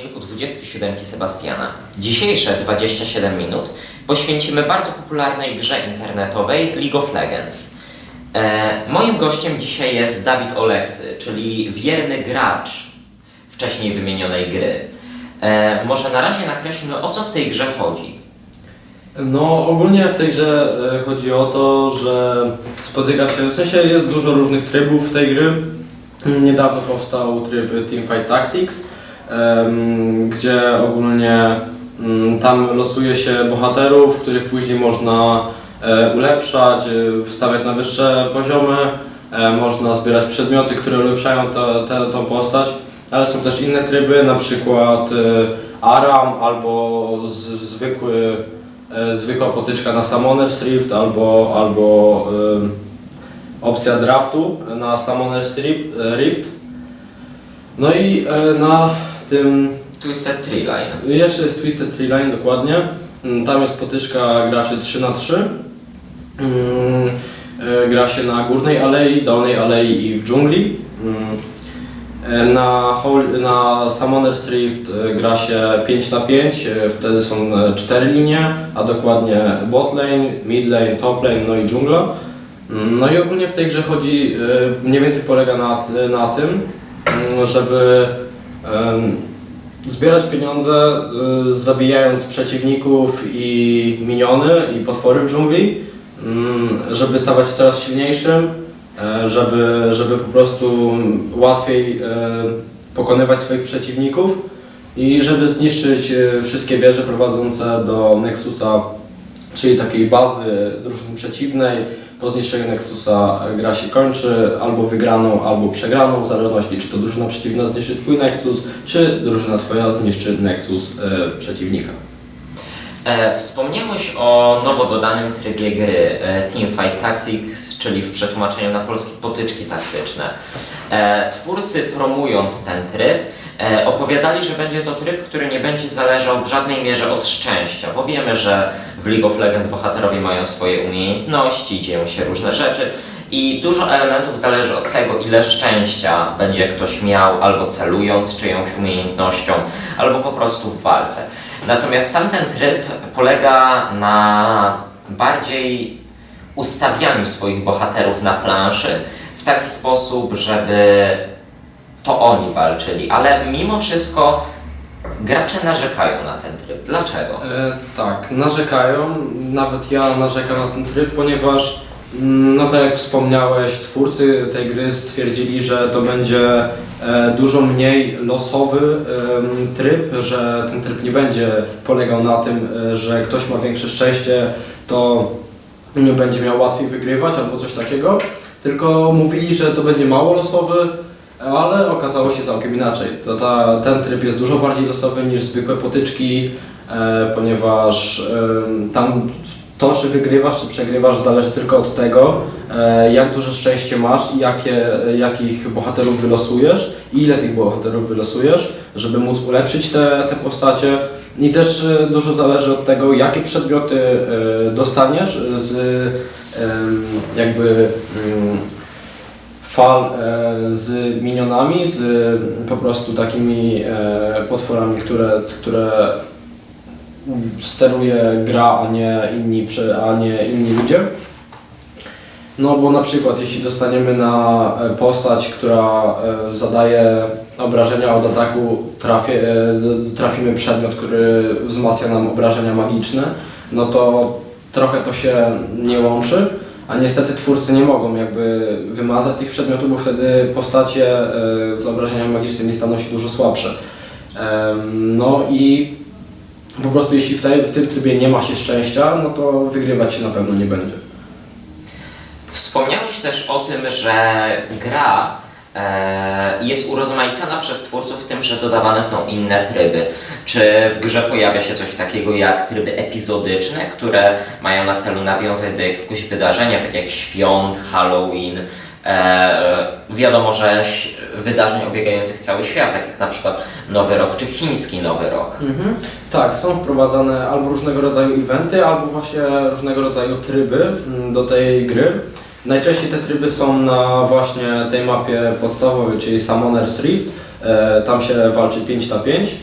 odcinku 27 Sebastiana. Dzisiejsze 27 minut poświęcimy bardzo popularnej grze internetowej League of Legends. E, moim gościem dzisiaj jest Dawid Oleksy, czyli wierny gracz wcześniej wymienionej gry. E, może na razie nakreślmy, o co w tej grze chodzi. No ogólnie w tej grze e, chodzi o to, że spotyka się, w sensie jest dużo różnych trybów tej gry. Niedawno powstał tryb Teamfight Tactics, gdzie ogólnie mm, tam losuje się bohaterów, których później można e, ulepszać, e, wstawiać na wyższe poziomy, e, można zbierać przedmioty, które ulepszają tą postać, ale są też inne tryby, na przykład Aram albo zwykły zwykła potyczka na Summoner's Rift albo, albo opcja draftu na Summoner's Rift-. No i na tym Twisted Tree Line. jeszcze jest Twisted Tree Line dokładnie. Mm, Tam jest potyczka graczy 3 na 3 Mm, e, Gra się na górnej alei, dolnej alei i w dżungli. Mm, e, Na, Hol- na Summoner's Rift e, gra się 5 na 5, e, wtedy są e, cztery linie, a dokładnie bot lane, mid lane, top lane, no i dżungla. No i ogólnie w tej grze chodzi, mniej więcej polega na, na tym, żeby zbierać pieniądze, y, zabijając przeciwników i miniony i potwory w dżungli, mm, żeby stawać się coraz silniejszym, e, żeby, żeby po prostu łatwiej e, pokonywać swoich przeciwników i żeby zniszczyć e, wszystkie wieże prowadzące do Nexusa, czyli takiej bazy drużyny przeciwnej. Po zniszczeniu Nexusa gra się kończy albo wygraną, albo przegraną, w zależności czy to drużyna przeciwna zniszczy Twój Nexus, czy drużyna Twoja zniszczy Nexus e, przeciwnika. E, wspomniałeś o nowo dodanym trybie gry e, Teamfight Tactics, czyli w przetłumaczeniu na polski potyczki taktyczne. E, twórcy promując ten tryb opowiadali, że będzie to tryb, który nie będzie zależał w żadnej mierze od szczęścia, bo wiemy, że w League of Legends bohaterowie mają swoje umiejętności, dzieją się różne rzeczy i dużo elementów zależy od tego, ile szczęścia będzie ktoś miał albo celując czyjąś umiejętnością, albo po prostu w walce. Natomiast tamten tryb polega na bardziej ustawianiu swoich bohaterów na planszy w taki sposób, żeby to oni walczyli, ale mimo wszystko gracze narzekają na ten tryb. Dlaczego? E, tak, narzekają, nawet ja narzekam na ten tryb, ponieważ mm, no tak jak wspomniałeś, twórcy tej gry stwierdzili, że to będzie e, dużo mniej losowy tryb, że ten tryb nie będzie polegał na tym, e, że ktoś ma większe szczęście, to nie będzie miał łatwiej wygrywać albo coś takiego, tylko mówili, że to będzie mało losowy, ale okazało się całkiem inaczej. To ta, ten tryb jest dużo bardziej losowy niż zwykłe potyczki, e, ponieważ em, tam to, czy wygrywasz, czy przegrywasz, zależy tylko od tego, e, jak duże szczęście masz i jakie, jakich bohaterów wylosujesz i ile tych bohaterów wylosujesz, żeby móc ulepszyć te, te postacie. I też e, dużo zależy od tego, jakie przedmioty e, dostaniesz z jakby mm, fal e, z minionami, z po prostu takimi e, potworami, które, które steruje gra, a nie inni, a nie inni ludzie. No bo na przykład jeśli dostaniemy na e, postać, która zadaje obrażenia od ataku, trafie, e, trafimy przedmiot, który wzmacnia nam obrażenia magiczne, no to trochę to się nie łączy. A niestety twórcy nie mogą jakby wymazać tych przedmiotów, bo wtedy postacie e, z obrażeniami magicznymi staną się dużo słabsze. No i po prostu jeśli w, tej, w tym trybie nie ma się szczęścia, no to wygrywać się na pewno nie będzie. Wspomniałeś też o tym, że gra jest urozmaicana przez twórców tym, że dodawane są inne tryby. Czy w grze pojawia się coś takiego jak tryby epizodyczne, które mają na celu nawiązać do jakiegoś wydarzenia, tak jak świąt, Halloween, e, wiadomo, że wydarzeń obiegających cały świat, tak jak na przykład Nowy Rok czy chiński Nowy Rok. Tak, są wprowadzane albo różnego rodzaju eventy, albo właśnie różnego rodzaju tryby mm, do tej gry. Najczęściej te tryby są na właśnie tej mapie podstawowej, czyli Summoner's Rift. E, tam się walczy 5 na 5.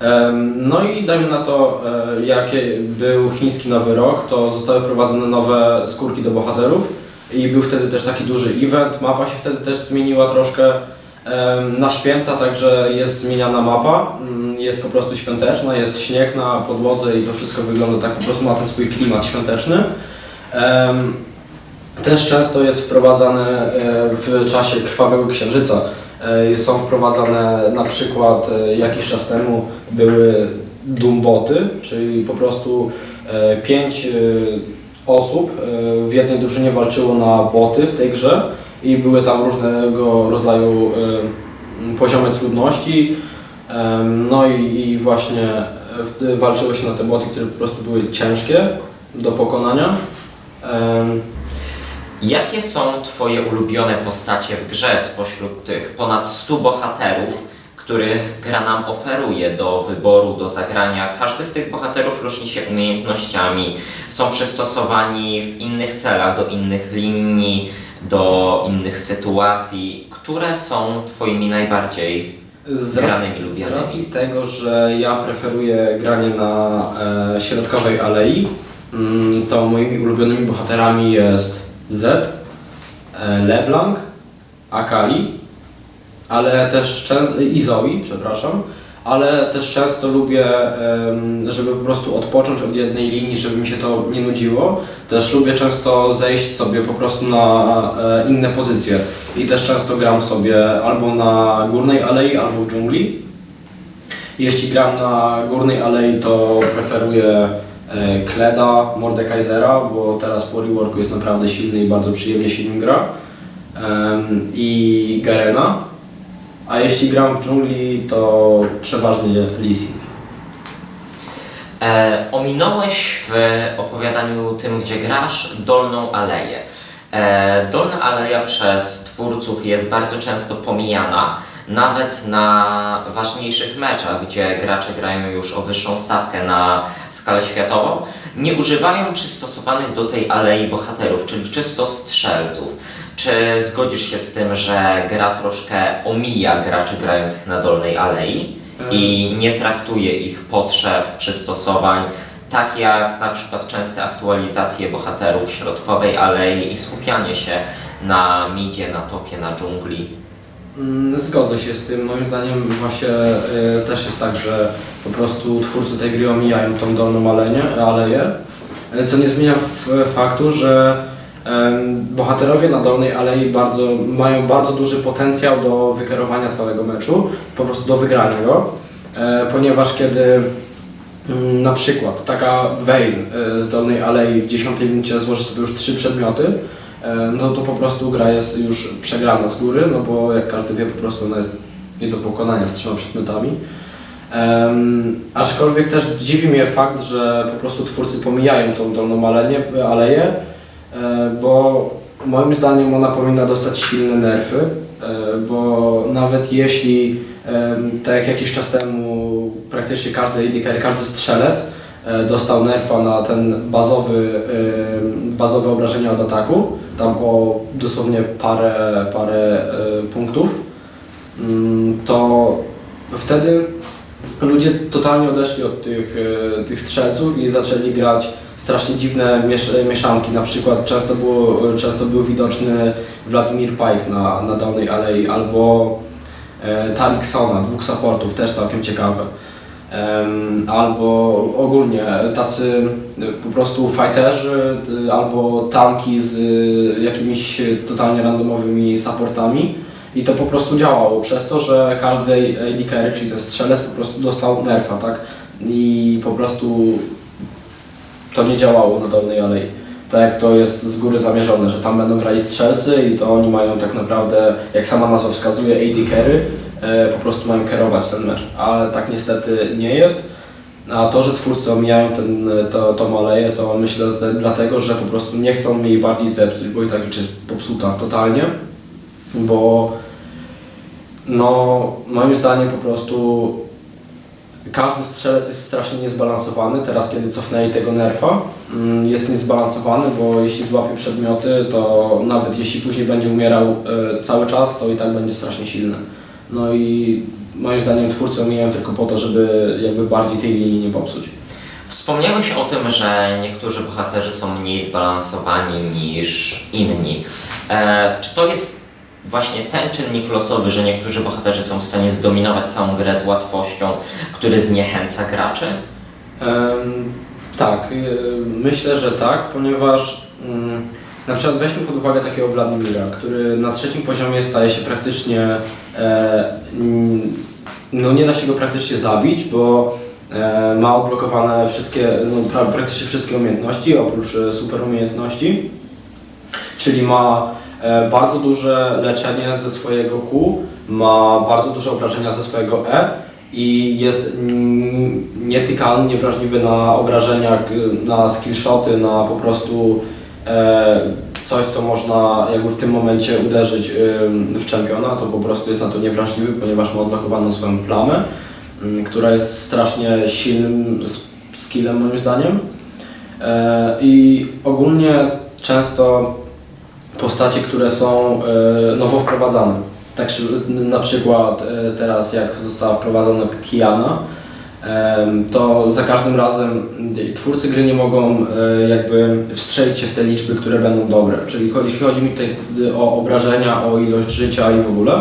Em, No i dajmy na to, e, jaki był chiński Nowy Rok, to zostały wprowadzone nowe skórki do bohaterów i był wtedy też taki duży event. Mapa się wtedy też zmieniła troszkę na święta, także jest zmieniana mapa. Mm, Jest po prostu świąteczna, jest śnieg na podłodze i to wszystko wygląda tak, po prostu ma ten swój klimat świąteczny. Też często jest wprowadzane e, w czasie Krwawego Księżyca. E, Są wprowadzane na przykład e, jakiś czas temu były dumboty, czyli po prostu pięć osób w jednej drużynie walczyło na boty w tej grze i były tam różnego rodzaju poziomy trudności. No i, właśnie walczyło się na te boty, które po prostu były ciężkie do pokonania. Jakie są Twoje ulubione postacie w grze spośród tych ponad 100 bohaterów, których gra nam oferuje do wyboru, do zagrania? Każdy z tych bohaterów różni się umiejętnościami, są przystosowani w innych celach, do innych linii, do innych sytuacji. Które są Twoimi najbardziej Z granymi racji, z lubianymi? racji tego, że ja preferuję granie na e, środkowej alei, mm, to moimi ulubionymi bohaterami jest Z, e, LeBlanc, Akali, ale też często, i Zoe, przepraszam, ale też często lubię, żeby po prostu odpocząć od jednej linii, żeby mi się to nie nudziło. Też lubię często zejść sobie po prostu na e, inne pozycje i też często gram sobie albo na górnej alei, albo w dżungli. Jeśli gram na górnej alei, to preferuję Kleda, Mordekaisera, bo teraz po reworku jest naprawdę silny i bardzo przyjemnie się nim gra. I Garena. A jeśli gram w dżungli, to przeważnie Lee Sin. E, ominąłeś w opowiadaniu tym, gdzie grasz, Dolną Aleję. E, Dolna Aleja przez twórców jest bardzo często pomijana, nawet na ważniejszych meczach, gdzie gracze grają już o wyższą stawkę na skalę światową. Nie używają przystosowanych do tej alei bohaterów, czyli czysto strzelców. Czy zgodzisz się z tym, że gra troszkę omija graczy grających na Dolnej Alei? i nie traktuje ich potrzeb, przystosowań, tak jak na przykład częste aktualizacje bohaterów środkowej alei i skupianie się na midzie, na topie, na dżungli. Mm, Zgodzę się z tym. Moim zdaniem właśnie y, też jest tak, że po prostu twórcy tej gry omijają tą dolną alenię, aleję, y, co nie zmienia faktu, że em, bohaterowie na dolnej alei bardzo, mają bardzo duży potencjał do wykierowania całego meczu, po prostu do wygrania go, e, ponieważ kiedy mm, na przykład taka Vayne y, z dolnej alei w 10 minucie złoży sobie już trzy przedmioty, no to po prostu gra jest już przegrana z góry, no bo jak każdy wie, po prostu ona jest nie do pokonania z trzema przedmiotami. Em, aczkolwiek też dziwi mnie fakt, że po prostu twórcy pomijają tą dolną aleję, e, bo moim zdaniem ona powinna dostać silne nerfy, e, bo nawet jeśli tak jak jakiś czas temu praktycznie każdy AD carry, każdy strzelec e, dostał nerfa na ten bazowy, bazowe obrażenia od ataku, tam o dosłownie parę, parę e, punktów, mm, to wtedy ludzie totalnie odeszli od tych, e, tych strzelców i zaczęli grać strasznie dziwne miesz mieszanki. Na przykład często, było, często był widoczny Vladimir Pike na, na Dolnej Alei albo e, Tarik Sona, dwóch supportów, też całkiem ciekawe. Albo ogólnie tacy e, po prostu fighterzy e, albo tanki z e, jakimiś totalnie randomowymi supportami i to po prostu działało przez to, że każdy AD carry, czyli ten strzelec po prostu dostał nerfa, tak? I po prostu to nie działało na dolnej alei. Tak jak to jest z góry zamierzone, że tam będą grali strzelcy i to oni mają tak naprawdę, jak sama nazwa wskazuje, AD carry, po prostu mają kierować ten mecz. Ale tak niestety nie jest. A to, że twórcy omijają ten, to, tą aleję, to myślę te- dlatego, że po prostu nie chcą jej bardziej zepsuć, bo i tak już jest popsuta totalnie. Bo no, moim zdaniem po prostu każdy strzelec jest strasznie niezbalansowany. Teraz, kiedy cofnęli tego nerfa, mm, jest niezbalansowany, bo jeśli złapie przedmioty, to nawet jeśli później będzie umierał e, cały czas, to i tak będzie strasznie silny. No i moim zdaniem twórcy omijają tylko po to, żeby jakby bardziej tej linii nie popsuć. Wspomniałeś o tym, że niektórzy bohaterzy są mniej zbalansowani niż inni. E, czy to jest właśnie ten czynnik losowy, że niektórzy bohaterzy są w stanie zdominować całą grę z łatwością, który zniechęca graczy? Em, tak, y, myślę, że tak, ponieważ mm, na przykład weźmy pod uwagę takiego Wladimira, który na trzecim poziomie staje się praktycznie, e, no nie da się go praktycznie zabić, bo e, ma odblokowane wszystkie, no, pra, praktycznie wszystkie umiejętności, oprócz e, super umiejętności, czyli ma e, bardzo duże leczenie ze swojego Q, ma bardzo duże obrażenia ze swojego E i jest nietykalny, niewrażliwy na obrażenia, na skillshoty, na po prostu coś, co można jakby w tym momencie uderzyć w czempiona, to po prostu jest na to niewrażliwy, ponieważ ma odblokowaną swoją plamę, która jest strasznie silnym skillem moim zdaniem. E, I ogólnie często postacie, które są e, nowo wprowadzane. Tak na przykład e, teraz jak została wprowadzona Kiana, to za każdym razem y, twórcy gry nie mogą e, jakby wstrzelić się w te liczby, które będą dobre. Czyli jeśli chodzi mi tutaj y, o obrażenia, o ilość życia i w ogóle,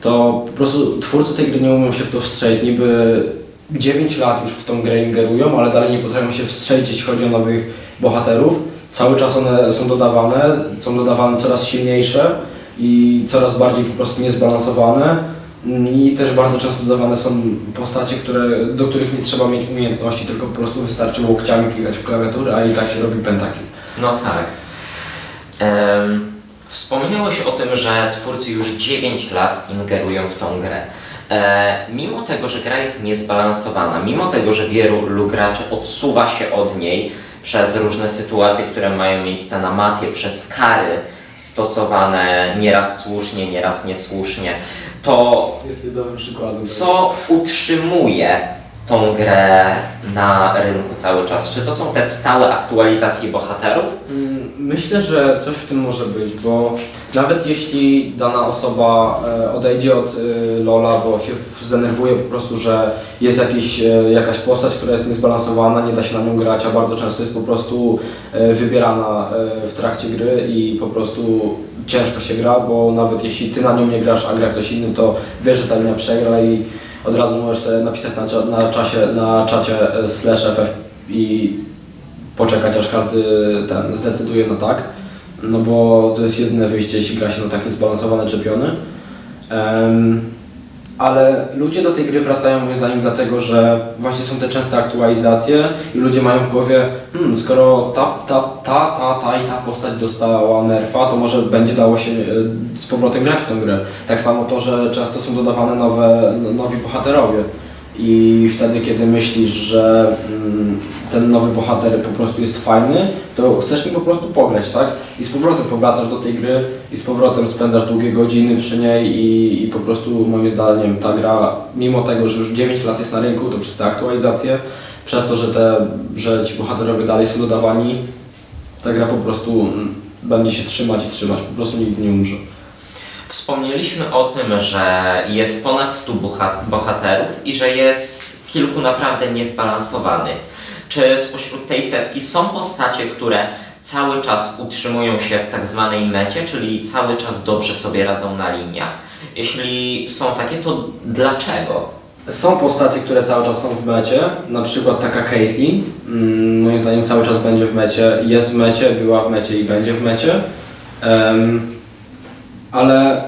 to po prostu twórcy tej gry nie umią się w to wstrzelić. Niby 9 lat już w tą grę ingerują, ale dalej nie potrafią się wstrzelić, jeśli chodzi o nowych bohaterów. Cały czas one są dodawane, są dodawane coraz silniejsze i coraz bardziej po prostu niezbalansowane. I też bardzo często dodawane są postacie, które, do których nie trzeba mieć umiejętności, tylko po prostu wystarczy łokciami klikać w klawiaturę, a i tak się robi pentakill. No tak. Em, wspomniałeś o tym, że twórcy już 9 lat ingerują w tą grę. E, mimo tego, że gra jest niezbalansowana, mimo tego, że wielu graczy odsuwa się od niej przez różne sytuacje, które mają miejsce na mapie, przez kary stosowane nieraz słusznie, nieraz niesłusznie, to dobrym przykładem. co utrzymuje tą grę na rynku cały czas? Czy to są te stałe aktualizacje bohaterów? Mm, Myślę, że coś w tym może być, bo nawet jeśli dana osoba e, odejdzie od e, Lola, bo się w- zdenerwuje po prostu, że jest jakiś, e, jakaś postać, która jest niezbalansowana, nie da się na nią grać, a bardzo często jest po prostu e, wybierana e, w trakcie gry i po prostu ciężko się gra, bo nawet jeśli ty na nią nie grasz, a gra ktoś inny, to wiesz, że ta linia przegra i od razu możesz sobie napisać na, na, czasie, na czacie e, slash ff i poczekać aż każdy ten zdecyduje na tak, no bo to jest jedyne wyjście, jeśli gra się na tak niezbalansowane czepiony. Em, ale ludzie do tej gry wracają moim zdaniem dlatego, że właśnie są te częste aktualizacje i ludzie mają w głowie, hmm, skoro ta, ta, ta, ta, ta i ta postać dostała nerfa, to może będzie dało się e, z powrotem grać w tę grę. Tak samo to, że często są dodawane nowe, nowi bohaterowie. I wtedy, kiedy myślisz, że mm, ten nowy bohater po prostu jest fajny, to chcesz nim po prostu pograć, tak? I z powrotem powracasz do tej gry i z powrotem spędzasz długie godziny przy niej i, i po prostu moim zdaniem ta gra, mimo tego, że już 9 lat jest na rynku, to przez te aktualizacje, przez to, że, te, że ci bohaterowie dalej są dodawani, ta gra po prostu mm, będzie się trzymać i trzymać, po prostu nigdy nie umrze. Wspomnieliśmy o tym, że jest ponad 100 boha- bohaterów i że jest kilku naprawdę niezbalansowanych. Czy spośród tej setki są postacie, które cały czas utrzymują się w tak zwanej mecie, czyli cały czas dobrze sobie radzą na liniach? Jeśli są takie, to dlaczego? Są postacie, które cały czas są w mecie, na przykład taka Caitlyn, mm, moim zdaniem cały czas będzie w mecie, jest w mecie, była w mecie i będzie w mecie. Em, ale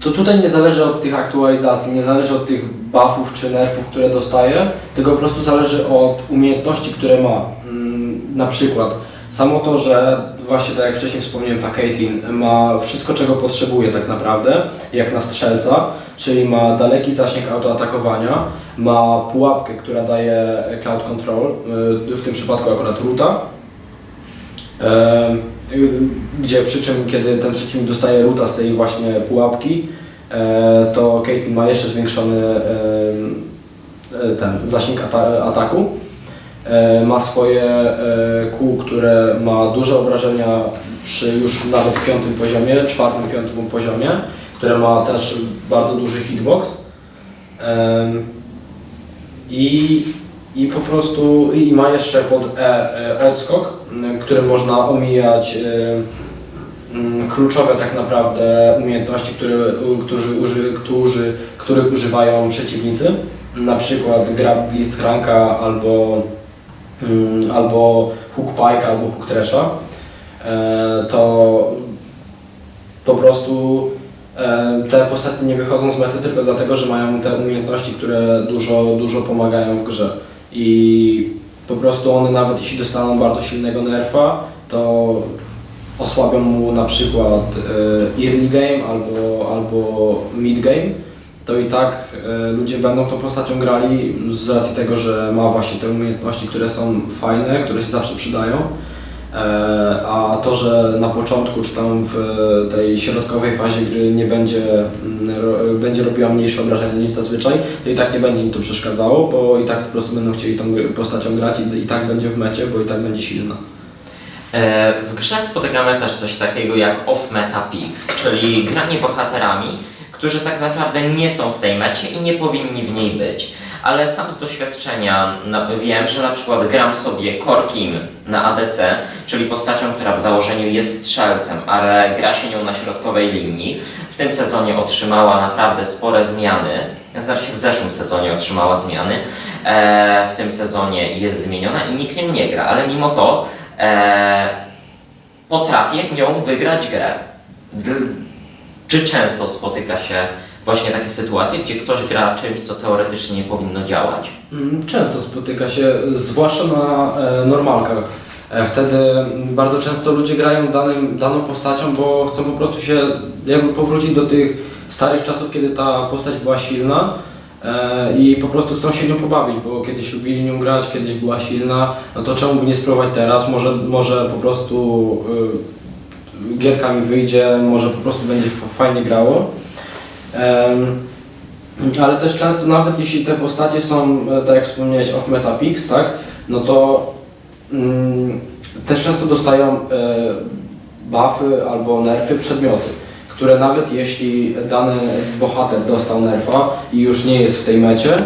to tutaj nie zależy od tych aktualizacji, nie zależy od tych buffów czy nerfów, które dostaje, tylko po prostu zależy od umiejętności, które ma. Mm, Na przykład samo to, że właśnie tak jak wcześniej wspomniałem, ta Caitlyn ma wszystko, czego potrzebuje tak naprawdę, jak na strzelca, czyli ma daleki zasięg autoatakowania, ma pułapkę, która daje cloud control, y, w tym przypadku akurat ruta, gdzie przy czym kiedy ten przeciwnik dostaje ruta z tej właśnie pułapki, e, to Caitlyn ma jeszcze zwiększony em, e, ten zasięg ata- ataku. E, Ma swoje e, kół, które ma duże obrażenia przy już nawet piątym poziomie, czwartym, piątym poziomie, które ma też bardzo duży hitbox. I, I po prostu i ma jeszcze pod E, e odskok, którym można omijać e, kluczowe tak naprawdę umiejętności, które, którzy, uży, którzy, których używają przeciwnicy. Na przykład grab Blitzcranka albo, albo Hook Pike albo Hook Thrasha. E, to po prostu te postacie nie wychodzą z mety tylko dlatego, że mają te umiejętności, które dużo, dużo pomagają w grze. I po prostu one nawet jeśli dostaną bardzo silnego nerfa, to osłabią mu na przykład e, early game albo, albo mid game, to i tak e, ludzie będą tą postacią grali z racji tego, że ma właśnie te umiejętności, które są fajne, które się zawsze przydają. E, A to, że na początku czy tam w tej środkowej fazie gry nie będzie, mm, będzie robiła mniejsze obrażenia niż zazwyczaj, to i tak nie będzie im to przeszkadzało, bo i tak po prostu będą chcieli tą postacią grać i, i tak będzie w mecie, bo i tak będzie silna. E, W grze spotykamy też coś takiego jak off-meta picks, czyli granie bohaterami, którzy tak naprawdę nie są w tej mecie i nie powinni w niej być. Ale sam z doświadczenia wiem, że na przykład gram sobie Korkim na ADC, czyli postacią, która w założeniu jest strzelcem, ale gra się nią na środkowej linii. W tym sezonie otrzymała naprawdę spore zmiany. Znaczy w zeszłym sezonie otrzymała zmiany. E, w tym sezonie jest zmieniona i nikt nią nie gra, ale mimo to e, potrafię nią wygrać grę. Czy często spotyka się właśnie takie sytuacje, gdzie ktoś gra czymś, co teoretycznie nie powinno działać? Mm, Często spotyka się, zwłaszcza na e, normalkach. E, Wtedy bardzo często ludzie grają danym, daną postacią, bo chcą po prostu się jakby powrócić do tych starych czasów, kiedy ta postać była silna e, i po prostu chcą się nią pobawić, bo kiedyś lubili nią grać, kiedyś była silna, no to czemu by nie spróbować teraz? Może, może po prostu y, gierka mi wyjdzie, może po prostu będzie fajnie grało. Em, ale też często nawet jeśli te postacie są, e, tak jak wspomniałeś, off meta picks, tak, no to mm, też często dostają e, buffy albo nerfy przedmioty, które nawet jeśli dany bohater dostał nerfa i już nie jest w tej mecie,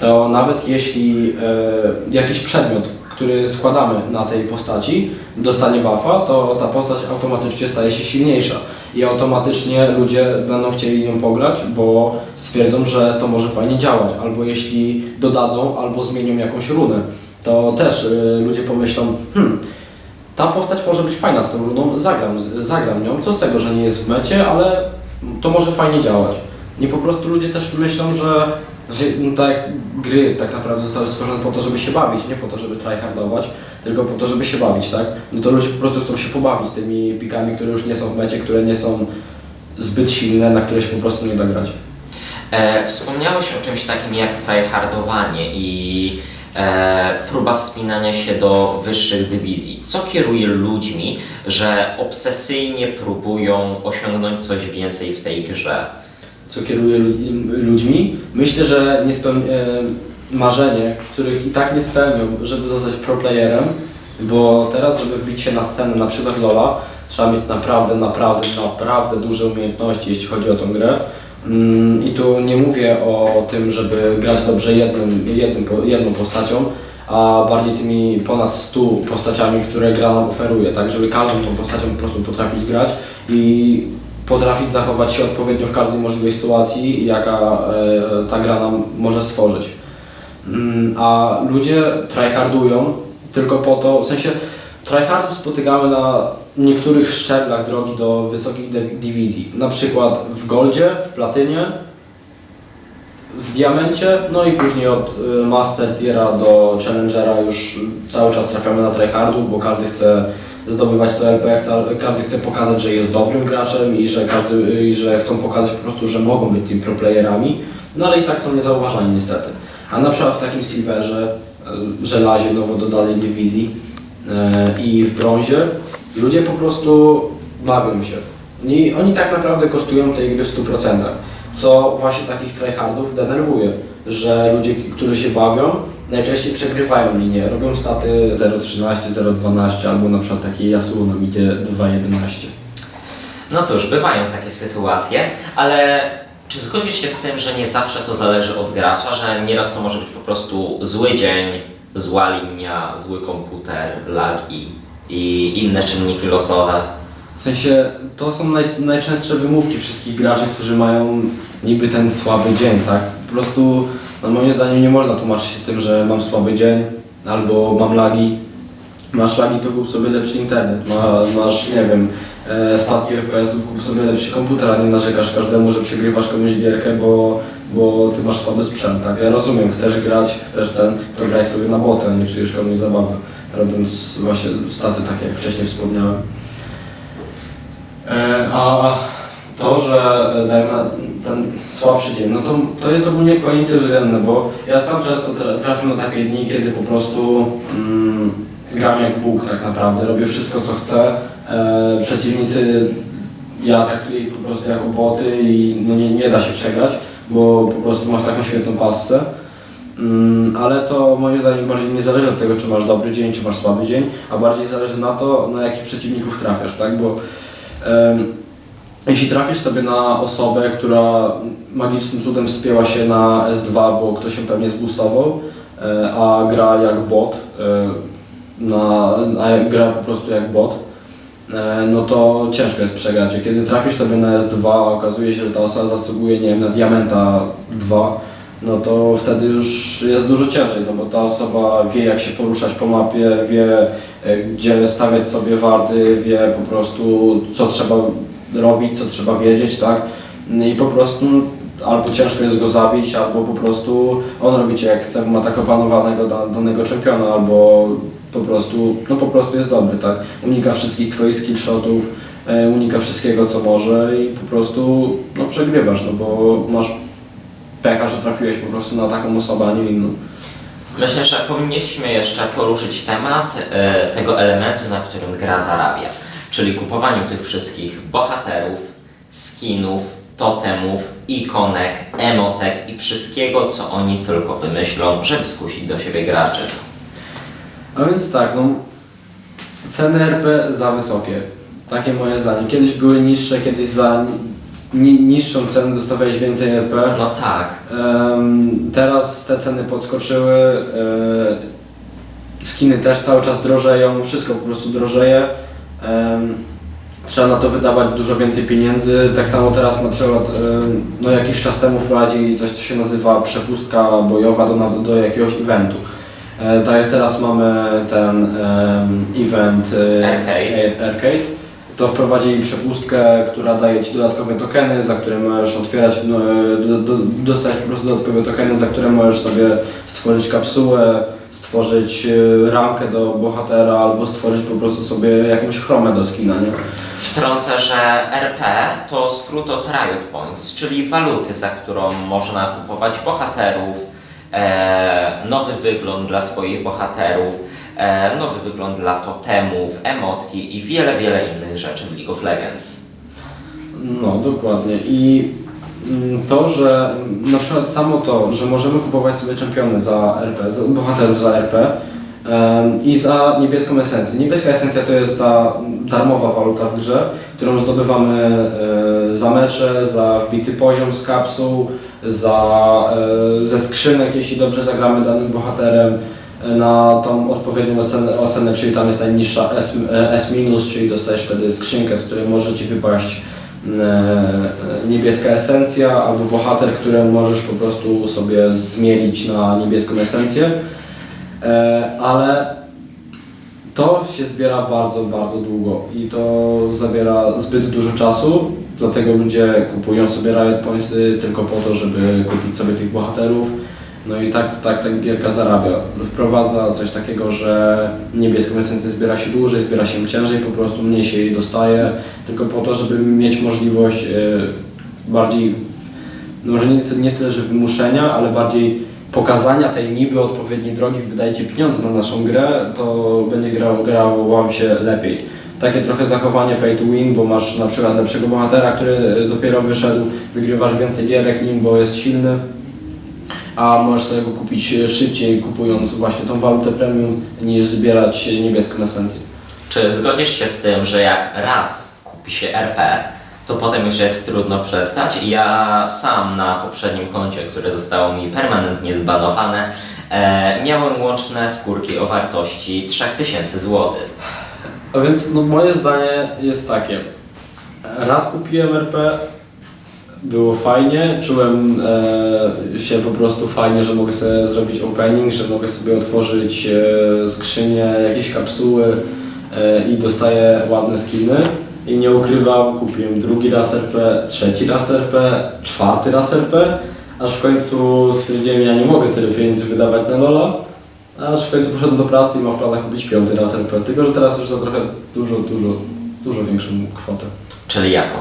to nawet jeśli e, jakiś przedmiot, który składamy na tej postaci, dostanie buffa, to ta postać automatycznie staje się silniejsza. I automatycznie ludzie będą chcieli nią pograć, bo stwierdzą, że to może fajnie działać, albo jeśli dodadzą, albo zmienią jakąś runę, to też y, ludzie pomyślą, hmm, ta postać może być fajna z tą runą, zagram, zagram nią, co z tego, że nie jest w mecie, ale to może fajnie działać. I po prostu ludzie też myślą, że, że no tak gry tak naprawdę zostały stworzone po to, żeby się bawić, nie po to, żeby tryhardować, tylko po to, żeby się bawić, tak? No to ludzie po prostu chcą się pobawić tymi pikami, które już nie są w mecie, które nie są zbyt silne, na które się po prostu nie da grać. E, wspomniałeś o czymś takim jak tryhardowanie i e, próba wspinania się do wyższych dywizji. Co kieruje ludźmi, że obsesyjnie próbują osiągnąć coś więcej w tej grze? Co kieruje lu- ludźmi. Myślę, że nie spełni- e, marzenie, których i tak nie spełnią, żeby zostać pro playerem, bo teraz, żeby wbić się na scenę, na przykład LoL'a, trzeba mieć naprawdę, naprawdę, naprawdę duże umiejętności, jeśli chodzi o tą grę. Mm, I tu nie mówię o tym, żeby grać dobrze jednym, jednym, jedną postacią, a bardziej tymi ponad 100 postaciami, które gra nam oferuje, tak, żeby każdą tą postacią po prostu potrafić grać i potrafić zachować się odpowiednio w każdej możliwej sytuacji, jaka e, ta gra nam może stworzyć. Mm, A ludzie tryhardują tylko po to, w sensie tryhardów spotykamy na niektórych szczeblach drogi do wysokich dywizji. Na przykład w Goldzie, w Platynie, w Diamencie, no i później od y, Master Tiera do Challengera już cały czas trafiamy na tryhardów, bo każdy chce zdobywać to chce, każdy chce pokazać, że jest dobrym graczem i że, każdy, i że chcą pokazać po prostu, że mogą być tymi proplayerami, no ale i tak są niezauważani niestety. A na przykład w takim Silverze, y, żelazie nowo dodanej dywizji y, i w brązie, ludzie po prostu bawią się. I oni tak naprawdę kosztują tej gry w 100%, co właśnie takich tryhardów denerwuje, że ludzie, którzy się bawią, najczęściej przegrywają linię, robią staty 0.13, 0.12 albo na przykład takie Yasuo na midzie 2.11. No cóż, bywają takie sytuacje, ale Czy zgodzisz się z tym, że nie zawsze to zależy od gracza, że nieraz to może być po prostu zły dzień, zła linia, zły komputer, lagi i inne czynniki losowe? W sensie, to są naj, najczęstsze wymówki wszystkich graczy, którzy mają niby ten słaby dzień, tak? Po prostu, no moim zdaniem nie można tłumaczyć się tym, że mam słaby dzień, albo mam lagi. Masz lagi, to kup sobie lepszy internet, Ma, masz, nie wiem, e, spadki FPS-ów, kup sobie lepszy komputer, a nie narzekasz każdemu, że przegrywasz komuś gierkę, bo, bo ty masz słaby sprzęt, tak? Ja rozumiem, chcesz grać, chcesz ten, to graj sobie na botę, nie psujesz komuś zabawy, robiąc właśnie staty takie, jak wcześniej wspomniałem. E, A to, że dają na ten słabszy dzień, no to, to jest ogólnie pojęcie względne, bo ja sam często tra- trafiam na takie dni, kiedy po prostu mm, gram jak Bóg tak naprawdę, robię wszystko co chcę. E, przeciwnicy, ja traktuję ich po prostu jako boty i no nie, nie da się przegrać, bo po prostu masz taką świetną pasę. Mm, ale to moim zdaniem bardziej nie zależy od tego, czy masz dobry dzień, czy masz słaby dzień, a bardziej zależy na to, na jakich przeciwników trafiasz, tak? Bo em, jeśli trafisz sobie na osobę, która magicznym cudem wspięła się na S2, bo ktoś się pewnie zboostował, e, a gra jak bot, e, na, a gra po prostu jak bot, e, no to ciężko jest przegrać. Kiedy trafisz sobie na S2, a okazuje się, że ta osoba zasługuje, nie wiem, na Diamenta 2, no to wtedy już jest dużo ciężej, no bo ta osoba wie jak się poruszać po mapie, wie gdzie stawiać sobie warty, wie po prostu co trzeba robić, co trzeba wiedzieć, tak? I po prostu albo ciężko jest go zabić, albo po prostu on robi cię jak chce, ma tak opanowanego da, danego czempiona, albo po prostu, no po prostu jest dobry, tak? Unika wszystkich twoich skillshotów, e, unika wszystkiego co może i po prostu no przegrywasz, no bo masz pecha, że trafiłeś po prostu na taką osobę, a nie inną. Myślę, że powinniśmy jeszcze poruszyć temat e, tego elementu, na którym gra zarabia, czyli kupowaniu tych wszystkich bohaterów, skinów, totemów, ikonek, emotek i wszystkiego, co oni tylko wymyślą, żeby skusić do siebie graczy. A więc tak, no ceny RP za wysokie. Takie moje zdanie. Kiedyś były niższe, kiedyś za ni niższą cenę dostawałeś więcej RP. No tak, Em, teraz te ceny podskoczyły. e, skiny też cały czas drożeją, wszystko po prostu drożeje. Trzeba na to wydawać dużo więcej pieniędzy. Tak samo teraz na przykład no jakiś czas temu wprowadzili coś, co się nazywa przepustka bojowa do, do jakiegoś eventu. E, tak jak teraz mamy ten event e, Arcade. arcade, to wprowadzili przepustkę, która daje Ci dodatkowe tokeny, za które możesz otwierać, no, e, do, do, dostać po prostu dodatkowe tokeny, za które możesz sobie stworzyć kapsułę, stworzyć e, ramkę do bohatera albo stworzyć po prostu sobie jakąś chromę do skina, nie? Wtrącę, że RP to skrót od Riot Points, czyli waluty, za którą można kupować bohaterów, e, nowy wygląd dla swoich bohaterów, e, nowy wygląd dla totemów, emotki i wiele, wiele innych rzeczy w League of Legends. No, dokładnie. I to, że mm, na przykład samo to, że możemy kupować sobie czempiony za RP, za bohaterów za RP i za niebieską esencję. Niebieska esencja to jest ta darmowa waluta w grze, którą zdobywamy e, za mecze, za wbity poziom z kapsuł, za, e, ze skrzynek, jeśli dobrze zagramy danym bohaterem e, na tą odpowiednią ocenę, ocenę czyli tam jest najniższa S, S-, czyli dostajesz wtedy skrzynkę, z której może Ci wypaść e, niebieska esencja albo bohater, który możesz po prostu sobie zmielić na niebieską esencję. E, Ale to się zbiera bardzo, bardzo długo i to zabiera zbyt dużo czasu, dlatego ludzie kupują sobie Riot Pointsy tylko po to, żeby kupić sobie tych bohaterów. No i tak, tak ta gierka zarabia. Wprowadza coś takiego, że niebieską esencję zbiera się dłużej, zbiera się ciężej, po prostu mniej się jej dostaje, tylko po to, żeby mieć możliwość e, bardziej, no może nie, nie tyle, że wymuszenia, ale bardziej pokazania tej niby odpowiedniej drogi, wydajecie pieniądze na naszą grę, to będzie grało, grało Wam się lepiej. Takie trochę zachowanie pay to win, bo masz na przykład lepszego bohatera, który dopiero wyszedł, wygrywasz więcej gierek nim, bo jest silny, a możesz sobie go kupić szybciej, kupując właśnie tą walutę premium, niż zbierać niebieską esencję. Czy zgodzisz się z tym, że jak raz kupi się RP, to potem już jest trudno przestać. Ja sam na poprzednim koncie, które zostało mi permanentnie zbanowane, e, miałem łączne skórki o wartości 3000 zł. A więc no, moje zdanie jest takie. Raz kupiłem RP, było fajnie, czułem e, się po prostu fajnie, że mogę sobie zrobić opening, że mogę sobie otworzyć e, skrzynię, jakieś kapsuły e, i dostaję ładne skiny. I nie ukrywam, kupiłem drugi raz RP, trzeci raz RP, czwarty raz RP, aż w końcu stwierdziłem, ja nie mogę tyle pieniędzy wydawać na Lola. Aż w końcu poszedłem do pracy i mam w planach kupić piąty raz RP, tylko że teraz już za trochę dużo, dużo, dużo większą kwotę. Czyli jaką?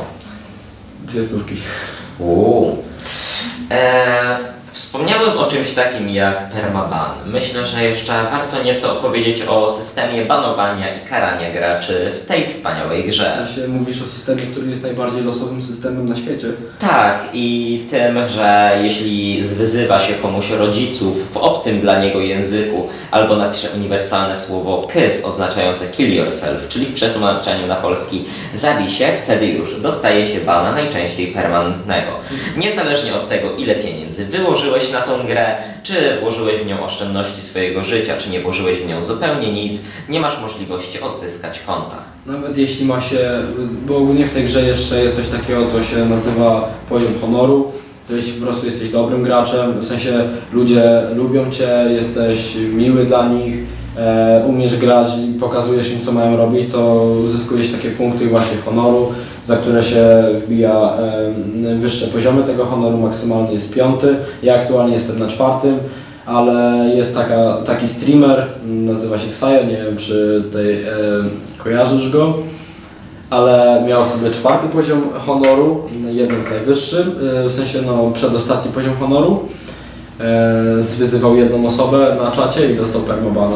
Dwie stówki. Uuu. E, wspomniałem o czymś takim jak permaban. Myślę, że jeszcze warto nieco opowiedzieć o systemie banowania i karania graczy w tej wspaniałej W grze. sensie mówisz o systemie, który jest najbardziej losowym systemem na świecie. Tak, i tym, że jeśli zwyzywa się komuś rodziców w obcym dla niego języku, albo napisze uniwersalne słowo KYS oznaczające kill yourself, czyli w przetłumaczeniu na polski zabij się, wtedy już dostaje się bana, najczęściej permanentnego. Niezależnie od tego, ile pieniędzy wyłożyłeś na tą grę, czy włożyłeś w nią oszczędności swojego życia, czy nie włożyłeś w nią zupełnie nic, nie masz możliwości odzyskać konta. Nawet jeśli ma się, bo ogólnie w tej grze jeszcze jest coś takiego, co się nazywa poziom honoru. To jeśli po prostu jesteś dobrym graczem, w sensie ludzie lubią Cię, jesteś miły dla nich, e, umiesz grać i pokazujesz im co mają robić, to uzyskujesz takie punkty właśnie honoru, za które się wbija wyższe poziomy tego honoru, maksymalnie jest piąty. Ja aktualnie jestem na czwartym, ale jest taka, taki streamer, m, nazywa się Xayo, nie wiem czy tej, e, kojarzysz go, ale miał sobie czwarty poziom honoru, jeden z najwyższych, e, w sensie no przedostatni poziom honoru. E, zwyzywał jedną osobę na czacie i dostał permabana.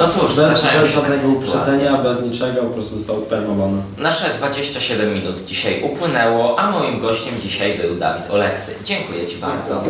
No cóż, Bez, zdarzają bez się takie żadnego sytuacje. uprzedzenia, bez niczego, po prostu dostał permabana. Nasze 27 minut dzisiaj upłynęło, a moim gościem dzisiaj był Dawid Oleksy. Dziękuję Ci bardzo.